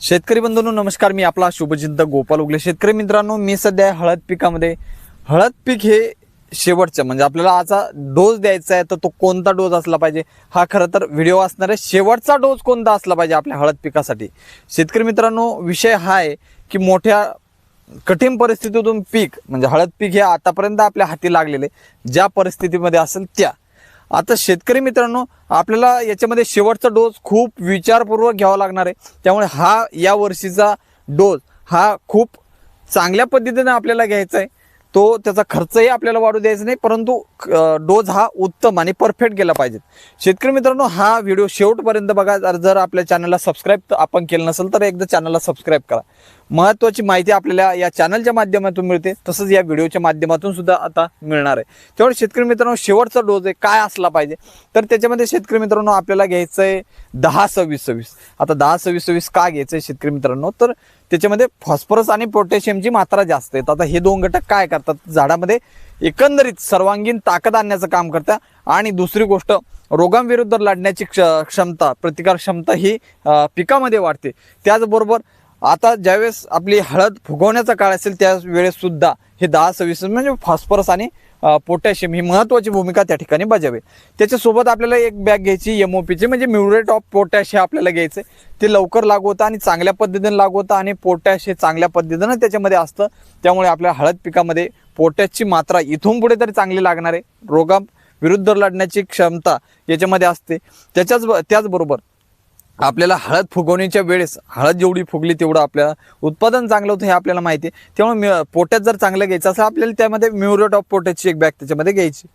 शेतकरी बंधूंनो नमस्कार. मी आपला शुभचिंतक गोपाल उगले. शेतकरी मित्रांनो मी सध्या हळद पिकामध्ये हळद पीक हे शेवटचं म्हणजे आपल्याला आता डोस द्यायचा आहे तर तो कोणता डोस असला पाहिजे? हा खरं तर व्हिडिओ असणार आहे. शेवटचा डोस कोणता असला पाहिजे आपल्या हळद पिकासाठी? शेतकरी मित्रांनो विषय हा आहे की मोठ्या कठीण परिस्थितीतून पीक म्हणजे हळद पीक हे आतापर्यंत आपल्या हाती लागलेले ज्या परिस्थितीमध्ये असेल त्या. आता शेतकरी मित्रांनो आपल्याला याच्यामध्ये शेवटचा डोस खूप विचारपूर्वक घ्यावा लागणार आहे. त्यामुळे हा या वर्षीचा डोस हा खूप चांगल्या पद्धतीनं आपल्याला घ्यायचा आहे. तो त्याचा खर्चही आपल्याला वाढू द्यायचा नाही परंतु डोज हा उत्तम आणि परफेक्ट गेला पाहिजे. शेतकरी मित्रांनो हा व्हिडिओ शेवटपर्यंत बघा. जर आपल्या चॅनलला सबस्क्राईब आपण केलं नसेल तर एकदा चॅनलला सबस्क्राईब करा. महत्त्वाची माहिती आपल्याला या चॅनलच्या माध्यमातून मिळते. तसंच या व्हिडिओच्या माध्यमातून सुद्धा आता मिळणार आहे. त्यामुळे शेतकरी मित्रांनो शेवटचा डोज आहे काय असला पाहिजे? तर त्याच्यामध्ये शेतकरी मित्रांनो आपल्याला घ्यायचं आहे दहा सव्वीस सव्वीस. आता दहा सव्वीस सव्वीस का घ्यायचं आहे शेतकरी मित्रांनो? तर त्याच्यामध्ये फॉस्फरस आणि पोटॅशियमची मात्रा जास्त आहे. आता हे दोन घटक काय करतात? झाडामध्ये एकंदरीत सर्वांगीण ताकद आणण्याचं काम करतात आणि दुसरी गोष्ट रोगांविरुद्ध लढण्याची क्ष क्षमता प्रतिकार क्षमता ही पिकामध्ये वाढते. त्याचबरोबर आता ज्यावेळेस आपली हळद फुगवण्याचा काळ असेल त्यावेळेस सुद्धा हे दहा सव्वीस म्हणजे फॉस्फरस आणि पोटॅशियम ही महत्वाची भूमिका त्या ठिकाणी बजावे. त्याच्यासोबत आपल्याला एक बॅग घ्यायची एम ओ पीची म्हणजे म्युरेट ऑफ पोटॅश हे आपल्याला घ्यायचं ते लवकर लागू होतं आणि चांगल्या पद्धतीनं लागू होतं आणि पोटॅश हे चांगल्या पद्धतीनं त्याच्यामध्ये असतं. त्यामुळे आपल्या हळद पिकामध्ये पोटॅशची मात्रा इथून पुढे तरी चांगली लागणार आहे. रोगा विरुद्ध लढण्याची क्षमता याच्यामध्ये असते. त्याच्याच त्याचबरोबर हो. आपल्याला हळद फुगवण्याच्या वेळेस हळद जेवढी फुगली तेवढं आपल्याला उत्पादन चांगलं होतं हे आपल्याला माहिती आहे. त्यामुळे पोट्यात जर चांगलं घ्यायचं असं आपल्याला त्यामध्ये म्युरेट ऑफ पोटॅशची एक बॅग त्याच्यामध्ये घ्यायची.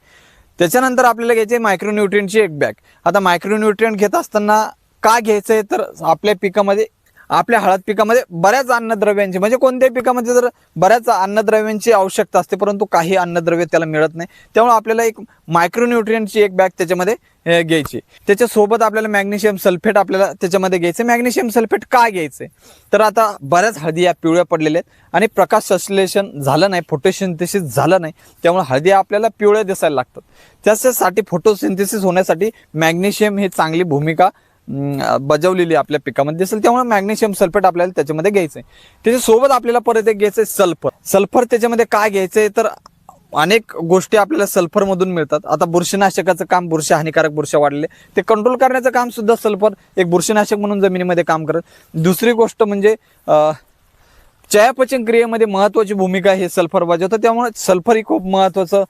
त्याच्यानंतर आपल्याला घ्यायची मायक्रोन्युट्रियनची एक बॅग आता मायक्रोन्युट्रियन घेत असताना का घ्यायचं आहे तर आपल्या पिकामध्ये आपल्या हळद पिकामध्ये बऱ्याच अन्नद्रव्यांची म्हणजे कोणत्याही पिकामध्ये जर बऱ्याच अन्नद्रव्यांची आवश्यकता असते परंतु काही अन्नद्रव्य त्याला मिळत नाही त्यामुळे आपल्याला एक मायक्रोन्युट्रियनची एक बॅग त्याच्यामध्ये घ्यायची. त्याच्यासोबत आपल्याला मॅग्नेशियम सल्फेट आपल्याला त्याच्यामध्ये घ्यायचं. मॅग्नेशियम सल्फेट का घ्यायचं? तर आता बऱ्याच हळदी या पिवळ्या पडलेल्या आहेत आणि प्रकाश संश्लेषण झालं नाही फोटोसिंथेसिस झालं नाही त्यामुळे हळदी आपल्याला पिवळ्या दिसायला लागतात. त्याच्यासाठी फोटोसिंथेसिस होण्यासाठी मॅग्नेशियम ही चांगली भूमिका बजावलेली आहे आपल्या पिकामध्ये दिसेल त्यामुळे मॅग्नेशियम सल्फेट आपल्याला त्याच्यामध्ये घ्यायचं आहे त्याच्यासोबत आपल्याला परत एक घ्यायचं आहे सल्फर सल्फर त्याच्यामध्ये काय घ्यायचं आहे तर अनेक गोष्टी आपल्याला सल्फरमधून मिळतात. आता बुरशीनाशकाचं काम बुरशी हानिकारक बुरशा वाढले ते कंट्रोल करण्याचं काम सुद्धा सल्फर एक बुरशीनाशक म्हणून जमिनीमध्ये काम करत. दुसरी गोष्ट म्हणजे चयापचन क्रियेमध्ये महत्वाची भूमिका हे सल्फर बजावतं त्यामुळे सल्फर ही खूप महत्वाचं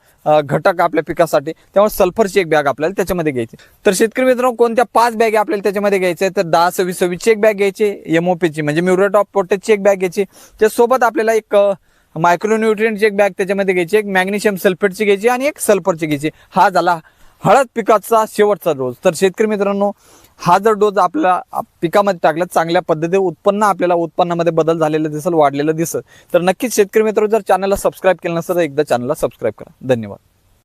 घटक आपल्या पिकासाठी. त्यामुळे सल्फरची एक बॅग आपल्याला त्याच्यामध्ये घ्यायची. तर शेतकरी मित्रांनो कोणत्या पाच बॅग आपल्याला त्याच्यामध्ये घ्यायच्या तर दहा सव्वीस सव्वीसची एक बॅग घ्यायची एमओपीची म्हणजे म्युरेट ऑफ पोटेजची एक बॅग घ्यायची. त्यासोबत आपल्याला एक मायक्रोन्युट्रियनची एक बॅग त्याच्यामध्ये घ्यायची एक मॅग्नेशियम सल्फेटची घ्यायची आणि एक सल्फरची घ्यायची. हा झाला हळद पिकाचा शेवटचा डोस. तर शेतकरी मित्रांनो हा जर डोस आपल्या पिकामध्ये टाकला चांगल्या पद्धतीने उत्पन्न आपल्याला उत्पन्नामध्ये बदल झालेला दिसेल वाढलेलं दिसेल तर नक्कीच शेतकरी मित्र जर चॅनलला सबस्क्राईब केलं नसेल तर एकदा चॅनलला सबस्क्राईब करा. धन्यवाद.